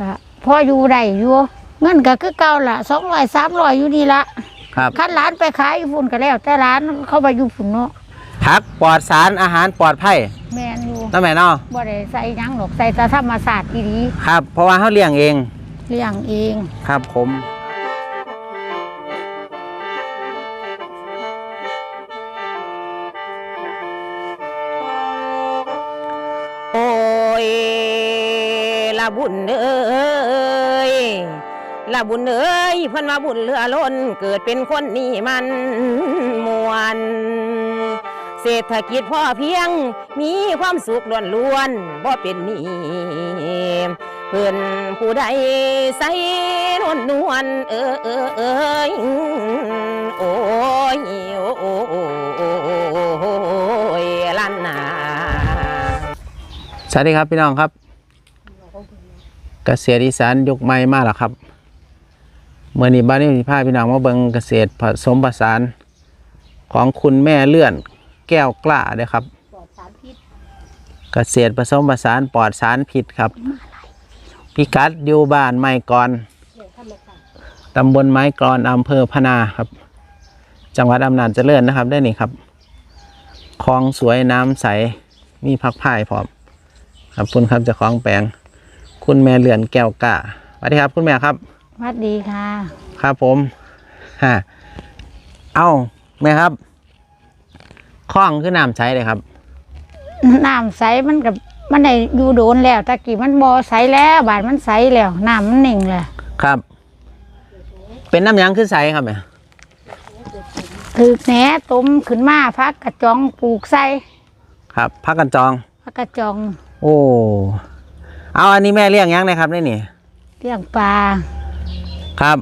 ก็พออยู่ได้อยู่เงินก็คือเก่าละสองร้อยสามร้อยอยู่นี่ละครับคันร้านไปขายอยู่ฝุ่นก็แล้ว แต่ร้านเข้าไปอยู่ฝุ่นเนาะผักปลอดสารอาหารปลอดภัยแม่นอยู่นั่นแม่เนาะบ่ได้ใส่หยังหรอกใส่แต่ธรรมศาสตร์ดีครับ เพราะว่าเขาเลี้ยงเองๆเลี้ยงเอง ครับผม ละบุญเอ้ยละบุญเอ้ยเพิ่นว่าบุญเหลือล้นเกิดเป็นคนนี่มันมวนเศรษฐกิจพ่อเพียงมีความสุขล้วนๆบ่เป็นนี้เพิ่อนผู้ใดใส่นวลนวลเออเออเอยโอ้ยโอ้โอ้โอ้โอ้โอ้ยลันนาสวัสดีครับพี่น้องครับ เกษตรอีสานยุคใหม่มาแล้วครับเมื่อนี้บ้านนี้มีพาพี่น้องมาเบิงเกษตรผสมผสานของคุณแม่เลื่อนแก้วกล้าเด้อครับเกษตรผสมผสานปลอดสารพิษครับพิกัดอยู่บ้านไม้กรตำบลไม้กรอนอำเภอพนาครับ จังหวัดอำนาจเจริญนะครับได้นี่ครับคลองสวยน้ำใสมีพักพายพร้อมครับคุณครับจะคลองแปลง คุณแม่เหลือนแก้วกล้าสวัสดีครับ คุณแม่ครับสวัสดีค่ะ ครับผมฮะเอ้าแม่ครับคล้องคือน้ำใช้เลยครับน้ำใสมันกับมันได้อยู่โดนแล้วตะกี้มันบ่ใสแล้วบาดมันใสแล้วน้ำมันนิ่งแล้วครับ เป็นน้ำหยังคือใสครับแม่ถือแหนต้มขึ้นมาพักกระจองปลูกใส่ครับพักกันจองพักกระจอง โอ้ เอาอันนี้แม่เลี้ยงยังนะครับนี่นี่เลี้ยงปลาครับ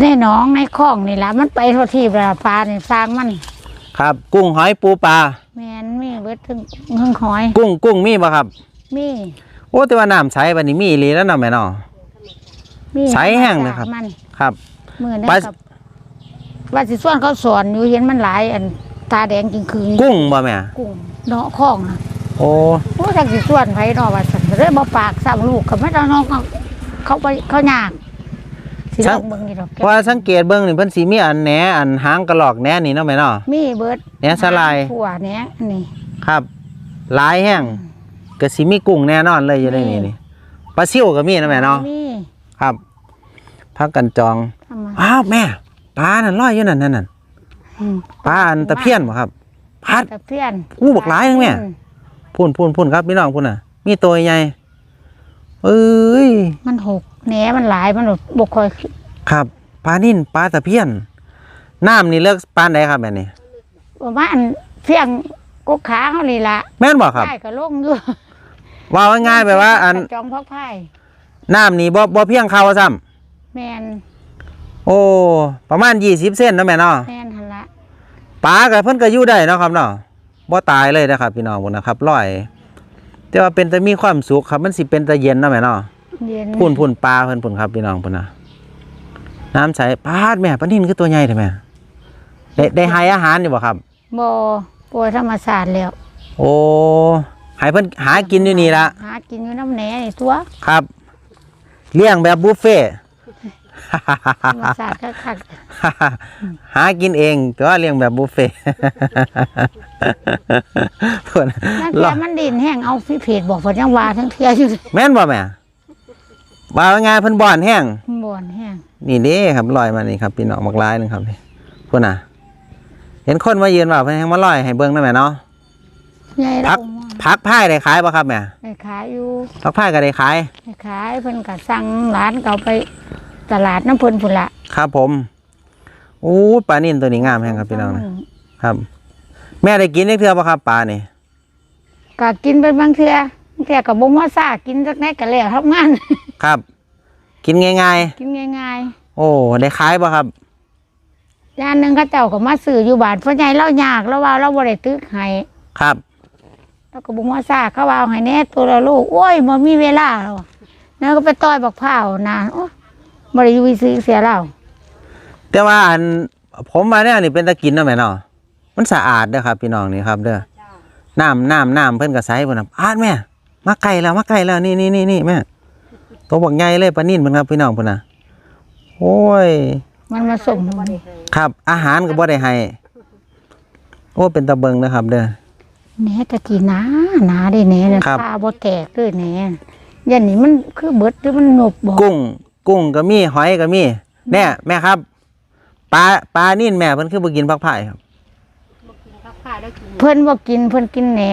ได้หน้องในคลองนี่ละมันไปทั่วที่เวลาปลาเนี่ยสร้างมัน ครับ กุ้งหอยปูปลาแมนมีเบิดถึงเงิงหอย กุ้งกุ้งมีป่ะครับ มีโอ้แต่ว่าน้ำใสบันนี้มีอีหลีแล้วเนาะแม่เนาะ มีใสแห้งเลยครับ มันครับมือนั่นปลากับว่าสิส่วนเขาสอนอยู่เห็นมันหลายอันตาแดงจริงคืนกุ้งบ่แม่กุ้งเนาะคลองนะ โอ้โอ้จักสิส่วนไผเนาะว่าสันเลยบ่ปากซ้ำลูกกับไม่ต้องน้องเขาเขาไปเขายากสิลองเบิ่งนี่ดอกแก้วว่าสังเกตเบิ่งนี่เพิ่นสิมีอันแหนอันหางกระหลอกแหนนี่เนาะแม่เนาะมีเบิดแหนสลายผัวแหนอันนี้ครับหลายแห้งก็สิมีกุ้งแน่นอนเลยอยู่ในนี้นี่ปลาซิวก็มีนะแม่เนาะมีครับพักกันจองทำมาอ้าวแม่ปลานั่นลอยอยู่นั่นนั่นนั่นอืมปลาอันตะเพียนบ่ครับพัดตะเพียนอู้บักหลายนึงแม่ พุ่นพุ่นพุ่นครับพี่น้องพุ่นน่ะ มีตัวใหญ่เอ้ยมันหกแหนมันหลายมันบ่ค่อยครับปลานิ่นปลาตะเพียนน้ำนี่เลือกปานใดครับแม่นี่ประมาณเพียงกกขาเขานี่ละแม่นบ่ครับได้ก็ลงอยู่ว่าง่ายๆแบบว่า อันจองพักไผ่น้ำนี่บ่บ่เพียงเขาซ้ำแมนโอ้ประมาณ20เส้นเนาะแม่เนาะแมนหันละปลากับเพิ่นก็อยู่ได้เนาะครับเนาะ บ่ตายเลยนะครับพี่น้องพุ่นนะครับร้อย แต่ว่าเป็นแต่มีความสุขครับ มันสิเป็นแต่เย็นเนาะแม่เนาะเย็นพุ่นพุ่นปลาเพิ่นพุ่นครับพี่น้องพุ่นน่ะน้ำใสปลาดแม่ปลานิ่นคือตัวใหญ่แท้แม่ได้ได้ให้อาหารอยู่บ่ครับบ่ป่วยธรรมศาสตร์แล้ว โอ้ให้เพิ่นหากินอยู่นี่ละหากินอยู่น้ำแหนนี่ตัวครับ เลี้ยงแบบบุฟเฟ่ต์ ธรรมศาสตร์คักหากินเองแต่ว่าเลี้ยงแบบบุฟเฟ่ต์เพิ่นๆนั่นแค่มันดินแห้งเอาพี่เพจบอกเพิ่นยังว่าทั้งเที่ยอยู่แม่นบ่แม่ว่าไงเพิ่นบ่อนแห้งบ่อนแห้งนี่เด้ครับลอยมานี่ครับพี่น้องมักลายหนึงครับนี่พุ่นน่ะ เห็นคนมายืนว่าเพิ่นแห้งมาลอยให้เบิ่งได้แม่เนาะ ใหญ่แล้พัวก พักพายได้ขายบ่ครับแม่ได้ขายอยู่พักพายก็ได้ขายได้ขายเพิ่นก็สั่งร้านเก่าไป ตลาดน้ำเพิ่นพุ่นละครับผมอู้ปลานิ่นตัวนี้งามแฮงครับพี่น้องนะครับ แม่ได้กินได้เทื่อบ่ครับปลานี่ก็กินเป็นบางเทื่อแต่ก็บ่มาซ่ากินจักแน่ก็แล้วทำงานครับ กินง่ายกินง่ายๆ โอ้ได้ขายบ่ครับๆย่านหนึงเขาเจ้าก็มาซื้ออยู่บ้านพ่อใหญ่เรายากแล้วว่าเราบ่ได้ตึกให้ครับแล้วก็บอกว่าซาเขาว่าเอาให้แน่ตัวละลูกโอ้ยมันมีเวลาแล้วอะแล้วก็ไปต้อยบักพร้าวนานโอ้ บริยูซื้อเสียแล้วแต่ว่าอันผมมาเนี่ยนี่เป็นตะกินเนาะแม่เนาะมันสะอาดเด้อครับ พี่น้องนี่ครับ เด้อน้ำน้ำน้ำเพิ่นก็ใสบ่นะอาดแม่มาไก่แล้วมาไก่แล้วนี่นี่นี่นี่แม่ตัวบักใหญ่เลยปลานิ่นเพิ่นครับพี่น้องเพิ่นน่ะโอ้ย มันมาส่งครับ อาหารก็บ่ได้ให้โอ้เป็นตะเบิงนะครับ เด้อแหน่ตะกี้หนาหนาได้แหน่น่ะครับตาบ่แตกเลยแหน่ยันนี่มันคือเบิดหรือมันหนบบ่กุ้ง กุ้งก็มีหอยก็มีแน่แม่ครับปลาปลานิ่นแม่เพิ่นคือบ่กินผักไผ่ครับเพิ่นบ่กินเพิ่นกินแหน่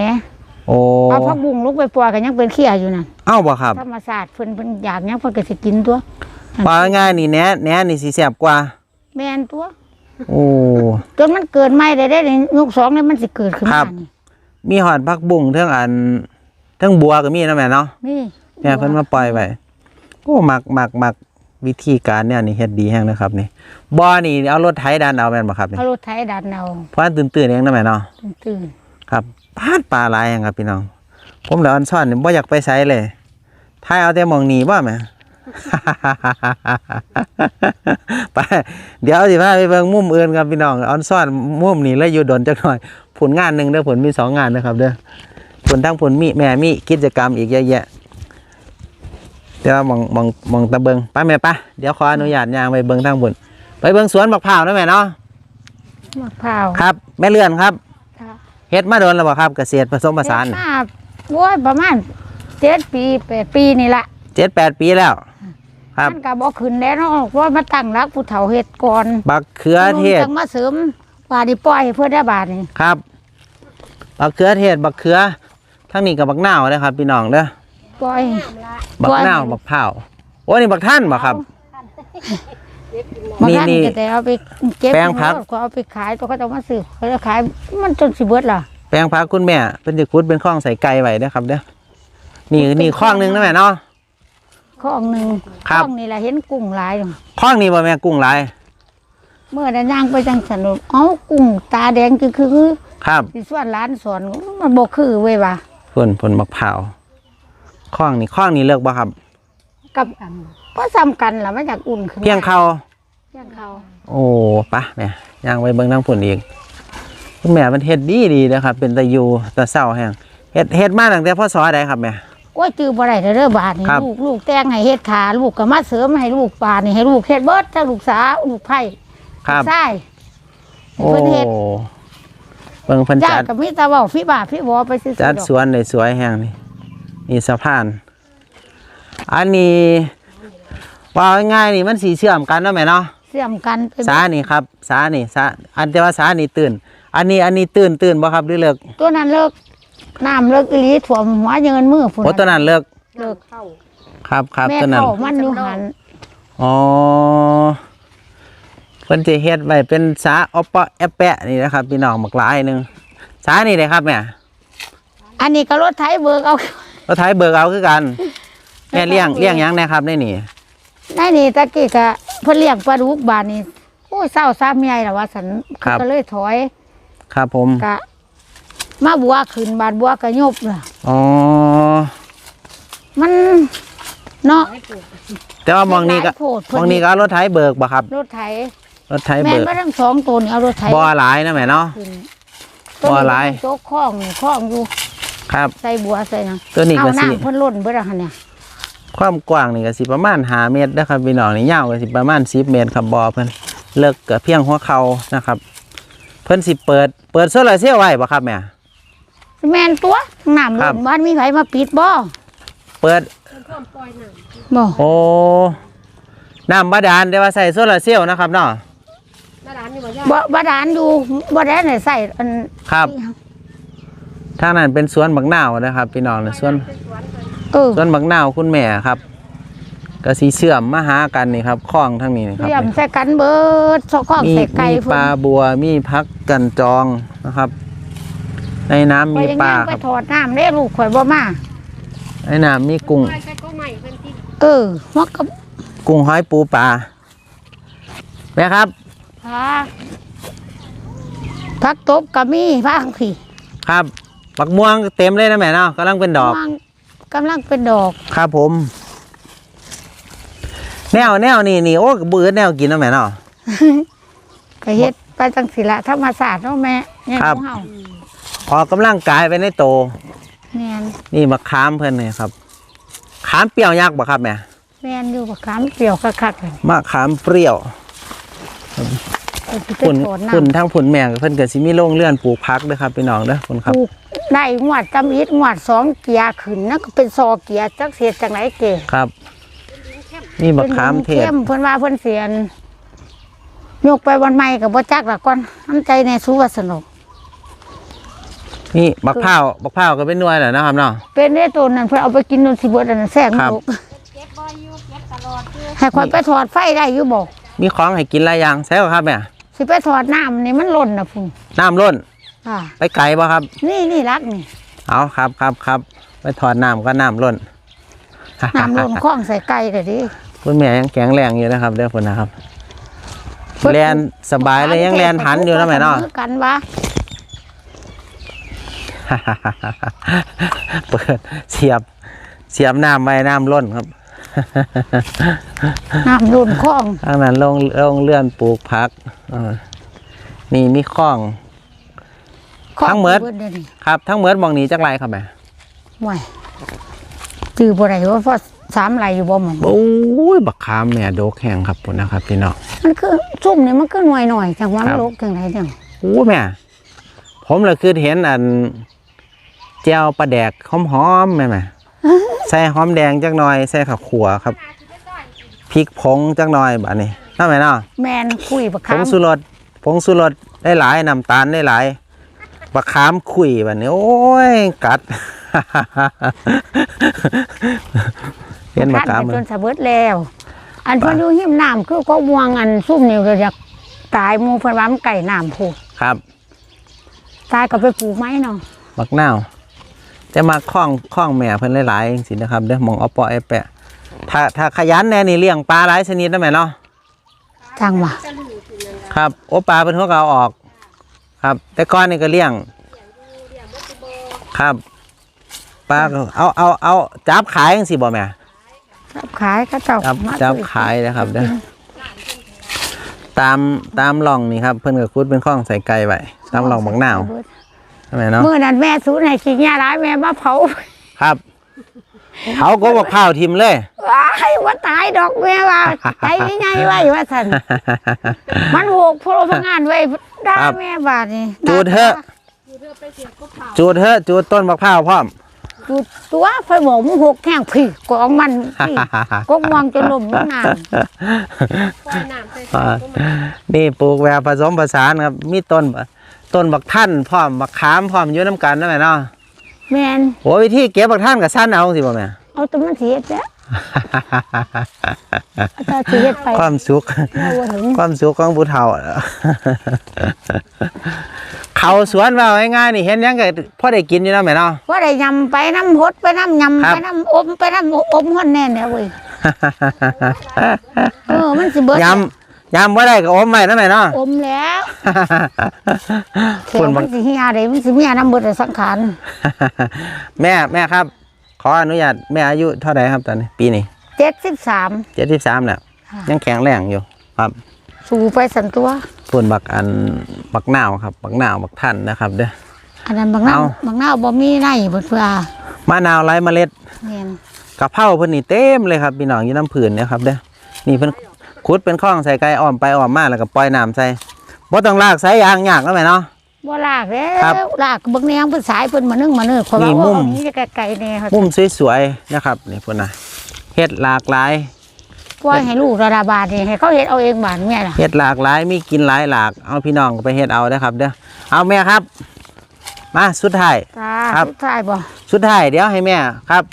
โอ้เอาผักบุ้งลูกไปปล่อยก็ยังเป็นเขี้ยอยู่นั่นเอ้าบ่ครับธรรมศาสตร์เพิ่นเพิ่นอยากหยังเพิ่นก็สิกินตัวปลาง่ายๆนี่แหนแหนนี่สิแซ่บกว่า แม่นตัวโอ้จนมันเกิดใหม่ได้ได้ในยุคสองนี่มันสิเกิดขึ้นครัมาบนี่มีหอดผักบุ้งเทั้งอันเทั้งบัวก็มีนะแม่เนาะนี่แม่เพิ่นมาปล่อยไว้ โอ้มักมักมักวิธีการเนี่ยนี่เฮ็ดดีแฮงนะครับนี่บ่อนี่เอารถไถดันเอาแม่นบ่ครับนี่เอารถไถดันเอาเพราะอันตื่นๆเองนะแม่เนาะตื่นครับพาดปลาหลายแฮงครับพี่น้อง ผมเดี๋ยวอันซ่อนนี่บ่อยากไปไสเลยทายเอาแต่หมองนี้บ่แม่ไปเดี๋ยวสิพาไปเบิ่งมุมอื่นครับพี่น้องออนซ่อนมุมนี้แล้วอยู่ดนจักหน่อย ผลงานหนึงเด้อผลมีสองงานนะครับเด้อผลทั้งผลมีแม่มีกิจกรรมอีกเยอะแยะ เดี๋ยวมองมองมองตะเบิงไป้าแม่ป้าเดี๋ยวขออนุญาตย่างไปเบิงทางบนไปเบิงสวนบักพร้าวนะแม่เนาะมะพร้าวครับ แม่เลื่อนครับค่ะเฮ็ดมาโดนแล้วบ่ครับเกษตรผสมผสานเฮ็ดมาโอ้ยประมาณเจ็ดปีแปดปีนี่ละเจ็ดแปดปีแล้ว ครับมันก็บ่ขึ้นแล้วเนาะเพราะมาตั้งรักผู้เฒ่าเฮ็ดก่อนบักเขือเทศจังมาเสริมว่านี่ปล่อยให้เพื่อได้บาทนี่ครับบักเขือเทศบักเขือทั้งนี้กับบักนาวนะครับพี่น้องเด้อ ปล่อยบักนาวปล่อยบักพร้าวโอ้นี่บักท่านบ่ครับ บางนี่ท่านนี่ก็แต่เอาไปเก็บแปลงผัก ก็เอาไปขายตัวก็ต้องมาซื้อเขาจะขายมันจนสิเบิดล่ะแปลงพักคุณแม่เป็นจะคุดเป็นข้องใส่ไก่ไว้เด้อครับเด้อนี่นี่ข้องหนึงนะแม่เนาะ ข้องหนึ่งครับ ข้องนี่แหละเห็นกุ้งหลายอยู่ข้องนี้บ่แม่กุ้งหลายเมื่อได้ย่างไปจังสนุกเอ้ากุ้งตาแดงคือคือคือครับสิส่วนร้านสอนมันบ่คือเว้ยว่ะผลผลบักพร้าว ข้องนี่ข้องนี้เลิกบ่ครับ กับก็ซ้ำกันล่ะมันจากอุ่นขึ้นเพียงเขาเพียงเขาโอ้ปะแม่ย่างไปเบิ่งทางผลอีกคุณแม่มันเฮ็ดดีดีนะครับ เป็นตะยูตะเศร้าแห้งเฮ็ดเฮ็ดมาตั้งแต่พ่อสอใดครับแม่โอ้ยจือบ่ได้เด้อเด้อบาทนี่ครับลูกลูกแต่งให้เฮ็ดขาลูกก็มาเสริมให้ลูกปานนี่ให้ลูกเฮ็ดเบิดทั้งลูกสาวลูกไผ่ครับใช่โอ้เพิ่นเฮ็ดเบิ่งเพิ่นญาจัติดก็มีแต่เว้าพี่บาพี่บ่ไปซื้อจัดดอกสวนได้สวยแห้งนี่ นี่สะพาน อันนี้ว่าง่ายๆนี่มันสีเชื่อมกันเนาะแม่เนาะเสื่อมกันไปสานี่ครับสานี่สาอันแต่ว่าสานี่ตื่น อันนี้อันนี้ตื่นตื่นบ่ครับหรือเลิกตัวนั้นเลิกน้ำเลิกอีหลีถ่วมหัวเยินมือพุ่นโอ้ตัวนั้นเลิกเลิกครับครับแม่ตัวนั้นเข้ามันอยู่หันอ๋อเพิ่นจะเฮ็ดไว้เป็นสาออปเปาะแอปแปะนี่นะครับพี่น้องบักหลายหนึงสานี่เลยครับแม่อันนี้ก็รถไถเบิกเอา เราไทยเบิกเอาคือกัน แม่เลี้ยงเลี้ยงหยังนะครับในนี่ได้นี่ตะกี้ก็เพิ่นเลี้ยงปลาดุกบานนี่โอ้ยเศร้าซ้ำใหญ่ล่ะว่าสันก็เลยถอยครับผมกะ มาบัวขึ้นบานบัวก็ยบล่ะ อ๋อมันเนาะแต่ว่ามองนี้ก็หลายโพดมองนี้ก็เอารถไถเบิกบ่ครับรถไถรถไถแม่เบินกว่าทั้งสองตัวนี่เอารถไถบ่หลายนะแม่เนาะ ขึ้นบ่หลาย โจ๊กคล้องนี่คล้องอยู่ ครับ ใส่บัวใส่นะตัวนี้เอาก็สิ น้ำเพิ่นล้นเบิดอะหั่นเนี่ยความกว้างนี่ก็สิประมาณ5เมตรนะครับพี่น้องนี่ยาวก็สิประมาณ10เมตรครับบ่อเพิ่นเลิกก็เพียงหัวเข่านะครับ เพิ่นสิเปิดเปิดโซลาร์เซลล์ไว้บ่ครับแม่ แม่นตัวน้ำครัล้บ นบ้านมีไผมาปิดบ่เปิดบ่โอ้น้ำบาดาลแต่ว่าใส่โซลาร์เซลล์นะครับเนาะบ่บาดาลอยู่บ่ได้ไหนใส่อันครับ ทางนั้นเป็นสวนบักนาวนะครับ พี่น้องนะสวนเออสวนบักนาวคุณแม่ครับก็สีเชื่อมมาหากันนี่ครับคลองทั้งนี้นี่ครับเรียมใส่กันเบิดซอกข้องมีใส่ไก่มีพุ่ปนลาบัวมีพักกันจองนะครับ ในน้ำข่อมียยังปลาย่างคไปรับถอดน้ำเด้ลูกข่อยบ่มาในน้ำมีกุ้งเออมักกับกุ้งหอยปูปลาแม่ครับพักพักตบก็มีพักพี่ครับ ปักม่วงเต็มเลยนะแม่เนาะกำลังเป็นดอกม่วงกำลังเป็นดอก ครับผม แนวแนวนี่นี่โอ้เบื่อแนวกินนะแม่เนาะ ก็เฮ็ดไปจังสิละธรรมศาสตร์เนาะแม่เนี่ยครับ ของเฮาออกกำลังกายไปในโต แม่นนี่มะขามเพิ่นนี่ครับขามเปรี้ยวยักษ์บ่ครับแม่แม่นอยู่บักขามเปรี้ยวคักๆเลยมะขามเปรี้ยวเออสิไปพุ่นถอนน้พุ่นทั้งพุ่นแม่ก็เพิ่นก็สิมีโรงเรือนปลูกผักเด้อครับพี่น้องเด้อพุ่นำครับปลูก ได้งวดจำอิดงวดสองเกียร์ขึ้นนั่นก็เป็นซอเกียร์จักเสียจากไหนเก๋ครับ นี่มะขามเทศเข้มเพิ่นว่าเพิ่นเสียนยกไปวันใหม่กับบ่จักละก่อนน้ำใจในสู้ว่าสนุกนี่บักพร้าวบักพร้าวก็เป็นหน่วยแหละนะครับเนาะเป็นได้ตัวนั้นเพิ่นเอาไปกินนนสิเบิดอันนั้นแซ่บครับลูกให้คนไปถอดไฟได้อยู่บ่มีของให้กินหลายอย่างใช่บ่ครับแม่สิไปถอดน้ำนี่มันหล่นนะพุ่นน้ำล้น อ่าไปไกลบ่ครับ นี่นี่รักนี่เอาครับครับครับไปถอดน้ำก็น้ำล้นน้ำหล่นคล้องใส่ไก่เลยดิคุณแม่ยังแข็งแรงอยู่นะครับเด้อคุณนะครับเพิ่นแลนสบายเลยยังแลนหันอยู่นะแม่เนาะคือกันวะเปิดเสียบเสียบน้ำไว้น้ำล้นครับน้ำหล่นคล้องทางนั้นลงลงเลื่อนปลูกผักเออนี่มีคลองคล้อง ทั้งหมดเบิดเดี๋ยวนี้ครับ ทั้งเหมือนมองหนี้จากไรครับแม่ห่วยจื้อบ่ได้ว่าเพราะสามไหลอยู่บ่หมันโอ้ยบักขามแม่โดกแห้งครับคุณนะครับพี่น้อง มันคือซุ่มนี่มันก็หน่วยหน่อยจังว่าครัมันบโลกจังไดจังโอ้แม่ ผมเลยคือเห็นอันเจียวปลาแดกหอมๆแม่แม่ใส่หอมแดงจักหน่อยใส่ข้าวขัวครับพริกผงจักหน่อยแบบนี้น่าไหมเนาะแมนคุยบักผคางสุรสผงสุรสได้หลายน้ำตาลได้หลาย บักขามขุยแบบนี้โอ้ยกัดเห็นบักขามไปมัจนนสะเบิดแล้ว อันเพิ่นอยู่หิมน้ำคือก็ม่วงอันซุ่มนี่ก็อยากตายหมู่เพิ่นว่ามันไก่น้ำพูดครับ ตายก็ไปปลูกไม้เนาะบักนาวจะมาคล้องคล้องแม่เพิ่นหลายๆสินะครับเด้อหมองเอาปอไอแปะ ถ้าถ้าขยันแน่นี่เลี้ยงปลาหลายชนิดได้ไหมเนาะจังว่าครับ โอปลาเป็นหัวก็เอาออก ครับ แต่ก่อนนี่ก็เลี้ยงครับปลาก็เอาเอาเอาจับขายจังสิบ่แม่จับขายก็เจ้าจับมาจับซื้อขายนะครับเด้อตามตามร่องนี่ครับ เพิ่นก็คุดเป็นข้องใส่ไก่ไว้ตามร่องบักนาวใช่ไหมเนาะเมื่อนั้นแม่สูนให้กินยาร้ายแม่มาเผาครับ เขาก็บอกข้าวทิมเลย ว้ายว่าตายดอกแม่ว่าใจง่ายๆไว้ว่าซั่นมันโหกพลพงานไว้ได้ครับ แม่บาดนี่จูดเถอะจูดเถอะจูดต้นมะพร้าวพร้อมจูดตัวไฟหมอมนหกแข้งพี่กองมันพี่ ก็มองจนลมลงน้อ่านี่ปลูกแบบผสมผสานครับ มีต้นต้นบักท่านพร้อมบักขามพร้อมอยู่น้ำกันนั่นแหละเนาะำ แม่นโหวิธีเก็บบักท่านกับสั้นเอาสิบ่แม่เอาแตัวมันเสียแล้วถ้าสิเฮ็ดไปความสุขเอาบ่ถึงความสุขของผู้เฒ่าเขาสวนว่าง่ายๆนี่เห็นหยังก็พอได้กินอยู่นะแม่เนาะว่าได้ยำไปน้ำหดไปน้ำยำครับไปน้ำอมไปน้ำอมห่อนแน่เนี่ยเว้ยเออมันสิเบิดยำ ยำว่าได้ก็อมไว้นะแม่เนาะ อมแล้วแขคนวบามังนสิเฮียได้มันสิเมียน้ำเบิดสังขาร แม่แม่ครับ ขออนุญาตแม่อายุเท่าไหร่ครับตอนนี้ ปีนี้เจ็ดสิบสาม เจ็ดสิบสามแล้วค่ะ ยังแข็งแรงอยู่ ครับสู่ไปสันตัว ส่วนบักอันบักนาวครับ บักนาวบักท่านนะครับเด้อ อันนั้นบางน้าเอา บางน้าบ่มีไร่เบิดเพื่อมะนาวไร้เมล็ด เนียนกะเพราเพิ่นนี่เต็มเลยครับพี่น้องอยู่น้ำผืนเนะครับเด้อนี่เพิ่น ขุดเป็นคลองใส่ไก่อ้อมไปอ้อมมาแล้วก็ปล่อยน้ำใส่บ่ต้องลากสายยางยากแล้วแม่เนาะ บ่ลากแล้ครับวลากเบิ่งแนวเพิ่นสายเพิ่นมานึ่งมาเนื้อเพราะว่านี่มุโอ้มนี่ไกลๆแน่ครับมุมสวยๆนะครับนี่พุ่นน่ะเฮ็ดหลากหลายปล่อยให้ลูกระดาบาดนี่ให้เขาเฮ็ดเอาเองบาดแม่ล่ะเฮ็ดหลากหลายมีกินหลายหลากเอาพี่น้องก็ไปเฮ็ดเอาเด้อครับเด้อเอาแม่ครับ มาสุดท้าย จ้าครับ สุดท้ายบ่สุดท้ายเดี๋ยวให้แม่ครับ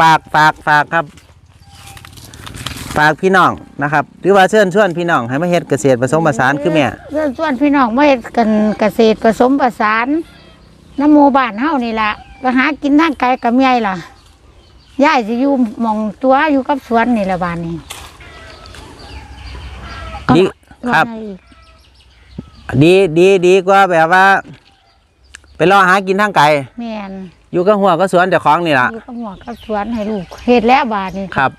ฝากฝากฝากครับ ฝากพี่น้องนะครับ หรือว่าเชิญชวนพี่น้องให้มาเฮ็ดเกษตรผสมผสานคือแม่เรื่องส่วนพี่น้องมาเฮ็ดกันเกษตรผสมผสานน้ำหมู่บ้านเฮานี่ล่ะไปหากินทางไกลกับเมียล่ะยายสิอยู่หม่องตัวอยู่กับสวนนี่ล่ะบ้านนี้ดีครับ ว่าไงอีกดีดีดีกว่าแบบว่า ไปรอหากินทางไกลแม่นอยู่กับหัวก็สวนเจ้าของนี่ล่ะอยู่กับหมวกกับสวนให้ลูกเฮ็ดแล้วบาดนี้ครับ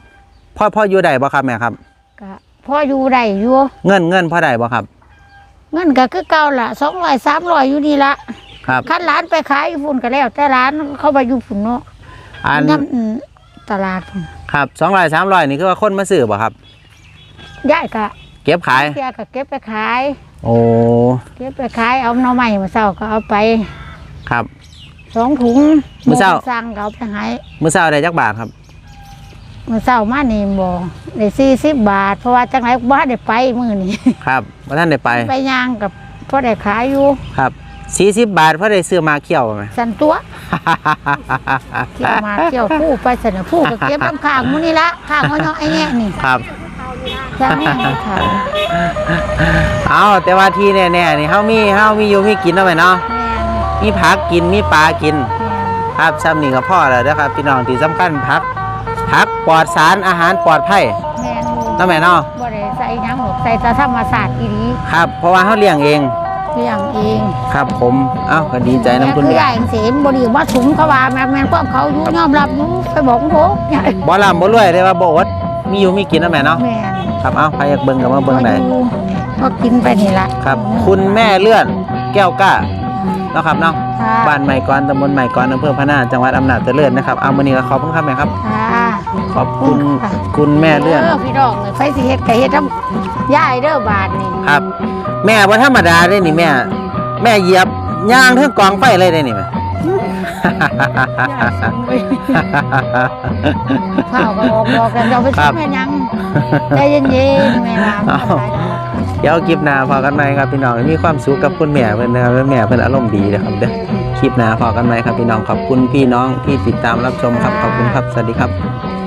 พ่อพ่ออยู่ได้บ่ครับแม่ครับก็พ่ออยู่ได้อยู่เงินเงินพ่อได้บ่ครับ เงินก็คือเก่าล่ะ200 300อยู่นี่ละครับ คันร้านไปขายอยู่ฝุ่นก็แล้ว แต่ร้านเขาไปอยู่ฝุ่นเนาะอันน้ำอืมตลาดพุ่นครับสองร้อยสามร้อยนี่คือว่าคนมาซื้อบ่ครับย้ายก็เก็บขาย เสียก็เก็บไปขาย โอ้เก็บไปขายเอาหน่อไม้มาเศร้าก็เอาไปครับ สองถุงมื้อเช้า หสั่งก็เอาไปให้มื้อเช้าได้จักบาทครับ มื้อเช้ามานี่บ่ได้สี่สิบบาท เพราะว่าจังไรบ้านได้ไปมื้อนี้ครับว่าท่านได้ไป ไปย่างกับพ่อได้ขายอยู่ครับสี่สิบบาทเพราะได้ซื้อมาเคี่ยวไหมสันตัวเที่ยวมาเที่ยวผู้ไปเสนอผู้ก็เก็บน้ำข้างมื้อนี้ละข้างเอาเนาะไอ้แง่นี่ครับจังนี่ค่ะเอาแต่ว่าที่แน่ๆนี่เฮามีเฮามีอยู่มีกินเนาะแม่เนาะแม่นมีผักกินมีปลากินแม่นครับซ้ำนี่ก็พอแล้วนะครับพี่น้องที่สำคัญผัก ผักปลอดสารอาหารปลอดภัยแม่นอยู่เนาะแม่เนาะบ่ได้ใส่หยังหรอกใส่แต่ธรรมศาสตร์อีหลีครับ เพราะว่าเฮาเลี้ยงเอง เลี้ยงเองครับผม เอ้าก็ดีใจนํคุณแม่แม่ใหญ่เสียมบ่ดีว่าถุงเขาว่าแม่แม่นก็เขาอยู่ยอมรับอยู่ไปบอกโหใหญ่บ่ลำบ่รวยได้ว่าบ่อดมีอยู่มีกินเนาะแม่เนาะแม่นครับเอ้าใครอยากเบิ่งก็มาเบิ่งได้ก็กินไปนี่ละครับ คุณแม่เลื่อนแก้วกล้าเนาะครับเนาะค่ะบ้านใหม่กรตำบลใหม่กรอำเภอพะนาจังหวัดอำนาจเจริญนะครับเอามื้อนี้ก็ขอบคุณครับแม่ครับ ค่ะ ขอบคุณค่ะคุณแม่เลื่อน พี่น้องเอ้ยไฟสิเฮ็ดก็เฮ็ดทำยายเด้อบาทนี่ครับ แม่บ่ธรรมดาเด้นี่แม่ แม่เหยียบย่างเทั้งกองไฟเลยเด้นี่แม่ ข้าวก็ออกดอกแล้วจะเอาไปครัซื้บอแม่ยังใจเย็นๆแม่ว่าเอาเดี๋ยวคลิปหน้าพอกันไหมครับพี่น้องมีความสุขกับคุณแม่เพิ่นนะครับแล้วแม่เพิ่นอารมณ์ดีนะครับเด้อคลิปหน้าพอกันไหมครับพี่น้องขอบคุณพี่น้องที่ติดตามรับชมครับขอบคุณครับสวัสดีครับ